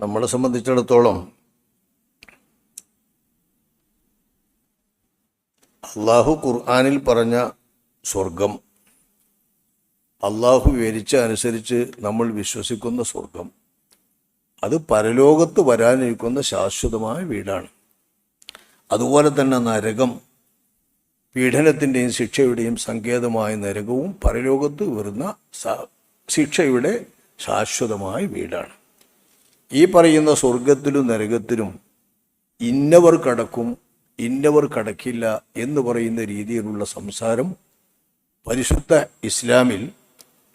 നമ്മളെ സംബന്ധിച്ചിടത്തോളം അള്ളാഹു ഖുർആാനിൽ പറഞ്ഞ സ്വർഗം അള്ളാഹു വിവരിച്ച അനുസരിച്ച് നമ്മൾ വിശ്വസിക്കുന്ന സ്വർഗം അത് പരലോകത്ത് വരാനിരിക്കുന്ന ശാശ്വതമായ വീടാണ്. അതുപോലെ തന്നെ നരകം പീഡനത്തിന്റെയും ശിക്ഷയുടെയും സങ്കേതമായ നരകവും പരലോകത്ത് വരുന്ന ശിക്ഷയുടെ ശാശ്വതമായ വീടാണ്. ഈ പറയുന്ന സ്വർഗത്തിലും നരകത്തിലും ഇന്നവർ കടക്കും ഇന്നവർ കടക്കില്ല എന്ന് പറയുന്ന രീതിയിലുള്ള സംസാരം പരിശുദ്ധ ഇസ്ലാമിൽ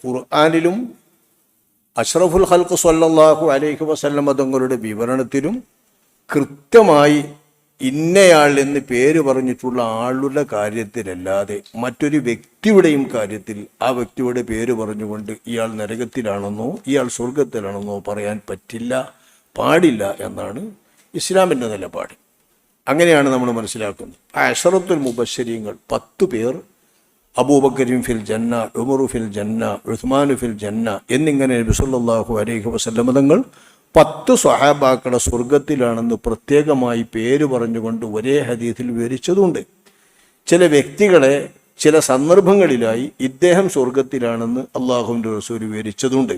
ഖുർആാനിലും അഷ്റഫുൽ ഹൽക്ക് സല്ലാഹു അലൈഹി വസല്ലമ തങ്ങളുടെ വിവരണത്തിലും കൃത്യമായി ഇന്നയാൾ എന്ന് പേര് പറഞ്ഞിട്ടുള്ള ആളുടെ കാര്യത്തിലല്ലാതെ മറ്റൊരു വ്യക്തിയുടെയും കാര്യത്തിൽ ആ വ്യക്തിയുടെ പേര് പറഞ്ഞുകൊണ്ട് ഇയാൾ നരകത്തിലാണെന്നോ ഇയാൾ സ്വർഗത്തിലാണെന്നോ പറയാൻ പറ്റില്ല പാടില്ല എന്നാണ് ഇസ്ലാമിന്റെ നിലപാട്. അങ്ങനെയാണ് നമ്മൾ മനസ്സിലാക്കുന്നത്. അഷറത്തുൽ മുബശ്ശരീങ്ങൾ പത്ത് പേർ അബൂബക്കരിം ഫിൽ ജന്ന ഉമറു ഫിൽ ജന്ന ഉസ്മാനു ഫിൽ ജന്ന എന്നിങ്ങനെ നബി സല്ലല്ലാഹു അലൈഹി വസല്ലമ തങ്ങൾ പത്ത് സ്വഹാബാക്കളെ സ്വർഗത്തിലാണെന്ന് പ്രത്യേകമായി പേര് പറഞ്ഞുകൊണ്ട് ഒരേ ഹദീസിൽ വിവരിച്ചതുണ്ട്. ചില വ്യക്തികളെ ചില സന്ദർഭങ്ങളിലായി ഇദ്ദേഹം സ്വർഗത്തിലാണെന്ന് അള്ളാഹുവിന്റെ റസൂൽ വിവരിച്ചതുണ്ട്.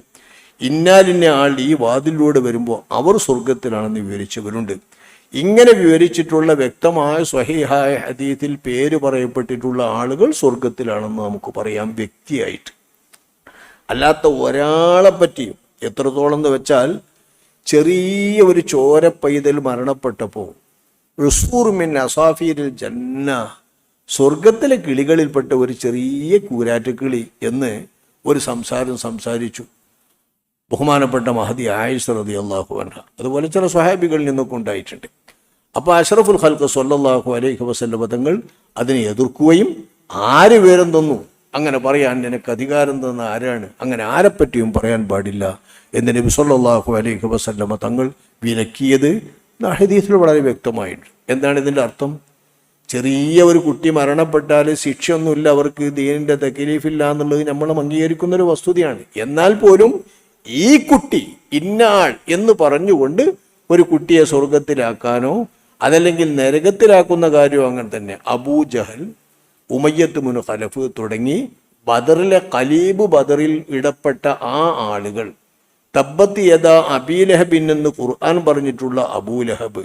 ഇന്നാലിന്ന ആൾ ഈ വാതിലൂടെ വരുമ്പോൾ അവർ സ്വർഗത്തിലാണെന്ന് വിവരിച്ചവരുണ്ട്. ഇങ്ങനെ വിവരിച്ചിട്ടുള്ള വ്യക്തമായ സ്വഹീഹായ ഹദീത്തിൽ പേര് പറയപ്പെട്ടിട്ടുള്ള ആളുകൾ സ്വർഗത്തിലാണെന്ന് നമുക്ക് പറയാം വ്യക്തിയായിട്ട്. അല്ലാത്ത ഒരാളെ പറ്റിയും എത്രത്തോളം എന്ന് വെച്ചാൽ ചെറിയ ഒരു ചോര പൈതൽ മരണപ്പെട്ടപ്പോൾ അസാഫീരിൽ ജന്ന സ്വർഗത്തിലെ കിളികളിൽപ്പെട്ട ഒരു ചെറിയ കൂരാറ്റുകിളി എന്ന് ഒരു സംസാരം സംസാരിച്ചു. ബഹുമാനപ്പെട്ട മഹദി ആയിഷ റതി അള്ളാഹു അൻഹ. അതുപോലെ ചില സ്വഹാബികളിൽ നിന്നൊക്കെ ഉണ്ടായിട്ടുണ്ട്. അപ്പോൾ അഷറഫുൽ ഖൽക്ക് സല്ലല്ലാഹു അലൈഹി വസല്ല തങ്ങൾ അതിനെ എതിർക്കുകയും ആര് വിവരം തന്നു അങ്ങനെ പറയാൻ നിനക്ക് അധികാരം തന്ന ആരാണ്? അങ്ങനെ ആരെപ്പറ്റിയും പറയാൻ പാടില്ല. എന്ന് നബി സല്ലല്ലാഹു അലൈഹി വസല്ലമ തങ്ങൾ വിലക്കിയത് ഹദീസിൽ വളരെ വ്യക്തമായിട്ട് എന്താണ് ഇതിന്റെ അർത്ഥം? ചെറിയ ഒരു കുട്ടി മരണപ്പെട്ടാൽ ശിക്ഷയൊന്നുമില്ല അവർക്ക് ദീനിന്റെ തക്കലീഫില്ല എന്നുള്ളത് നമ്മൾ അംഗീകരിക്കുന്ന ഒരു വസ്തുതയാണ്. എന്നാൽ പോലും ഈ കുട്ടി ഇന്നാൾ എന്ന് പറഞ്ഞുകൊണ്ട് ഒരു കുട്ടിയെ സ്വർഗത്തിലാക്കാനോ അതല്ലെങ്കിൽ നരകത്തിലാക്കുന്ന കാര്യമോ അങ്ങനെ തന്നെ. അബൂ ജഹൽ ഉമയ്യത്ത് മുനു ഖലഫ് തുടങ്ങി ബദറിലെ കലീബ് ബദറിൽ ഇടപെട്ട ആ ആളുകൾ തബ്ബത്ത് യഥാ അബീലഹബിൻ എന്ന് ഖുർആൻ പറഞ്ഞിട്ടുള്ള അബൂലഹബ്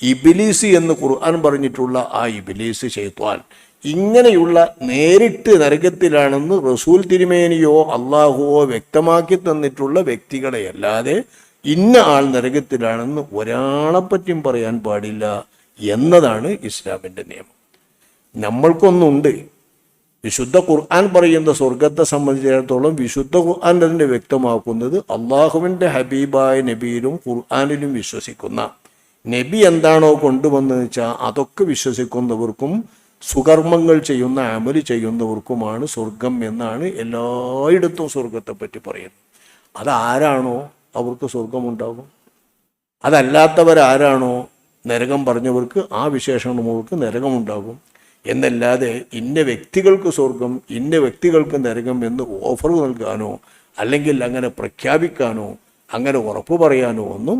ഇബിലീസ് എന്ന് ഖുർആൻ പറഞ്ഞിട്ടുള്ള ആ ഇബിലീസ് ചെയ്ത്വാൻ ഇങ്ങനെയുള്ള നേരിട്ട് നരകത്തിലാണെന്ന് റസൂൽ തിരുമേനിയോ അള്ളാഹുവോ വ്യക്തമാക്കി തന്നിട്ടുള്ള വ്യക്തികളെ അല്ലാതെ ഇന്ന ആൾ നരകത്തിലാണെന്ന് ഒരാളെപ്പറ്റിയും പറയാൻ പാടില്ല എന്നതാണ് ഇസ്ലാമിന്റെ നിയമം. നമ്മൾക്കൊന്നുണ്ട്. വിശുദ്ധ ഖുർആൻ പറയുന്ന സ്വർഗത്തെ സംബന്ധിച്ചിടത്തോളം വിശുദ്ധ ഖുർആൻ അതിന്റെ വ്യക്തമാക്കുന്നത് അള്ളാഹുവിന്റെ ഹബീബായ നബിയിലും ഖുർആാനിലും വിശ്വസിക്കുന്ന. നബി എന്താണോ കൊണ്ടുവന്നതെന്ന് വെച്ചാൽ അതൊക്കെ വിശ്വസിക്കുന്നവർക്കും സുകർമ്മങ്ങൾ ചെയ്യുന്ന അമൽ ചെയ്യുന്നവർക്കുമാണ് സ്വർഗം എന്നാണ് എല്ലായിടത്തും സ്വർഗത്തെ പറ്റി പറയുന്നത്. അതാരാണോ അവർക്ക് സ്വർഗമുണ്ടാകും അതല്ലാത്തവരാരാണോ? നരകം പറഞ്ഞവർക്ക് ആ വിശേഷണമുള്ളവർക്ക് നരകമുണ്ടാകും. എന്നല്ലാതെ ഇന്ന വ്യക്തികൾക്ക് സ്വർഗം ഇന്ന വ്യക്തികൾക്ക് നരകം എന്ന് ഓഫർ നൽകാനോ അല്ലെങ്കിൽ അങ്ങനെ പ്രഖ്യാപിക്കാനോ അങ്ങനെ ഉറപ്പ് പറയാനോ ഒന്നും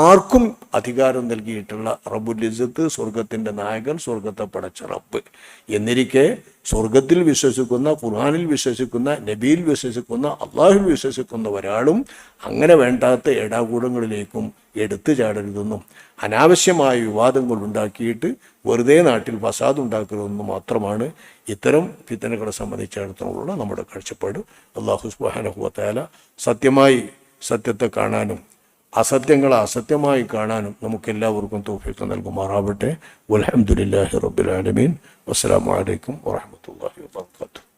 ആർക്കും അധികാരം നൽകിയിട്ടുള്ള റബുലിസത്ത് സ്വർഗത്തിന്റെ നായകൻ സ്വർഗത്തെ പടച്ച റബ്ബ്. എന്നിരിക്കെ സ്വർഗത്തിൽ വിശ്വസിക്കുന്ന ഖുർആാനിൽ വിശ്വസിക്കുന്ന നബിയിൽ വിശ്വസിക്കുന്ന അള്ളാഹുൽ വിശ്വസിക്കുന്ന ഒരാളും അങ്ങനെ വേണ്ടാത്ത ഏടാകൂടങ്ങളിലേക്കും എടുത്തു ചാടരുതെന്നും അനാവശ്യമായ വിവാദങ്ങൾ ഉണ്ടാക്കിയിട്ട് വെറുതെ നാട്ടിൽ ഫസാദ് ഉണ്ടാക്കരുതെന്ന് മാത്രമാണ് ഇത്തരം ഫിത്തനകളെ സംബന്ധിച്ചിടത്തോളം നമ്മുടെ കാഴ്ചപ്പാട്. അള്ളാഹു സുബാനഹുവത്താല സത്യമായി സത്യത്തെ കാണാനും അസത്യങ്ങളെ അസത്യമായി കാണാനും നമുക്കെല്ലാവർക്കും തോഫിക്ക് നൽകുമാറാവട്ടെ. വലഹമുല്ലാഹി റബ്ബുലാലമീൻ വസ്സലാമലൈക്കും വാഹമത്തല്ലാഹി വാത്തു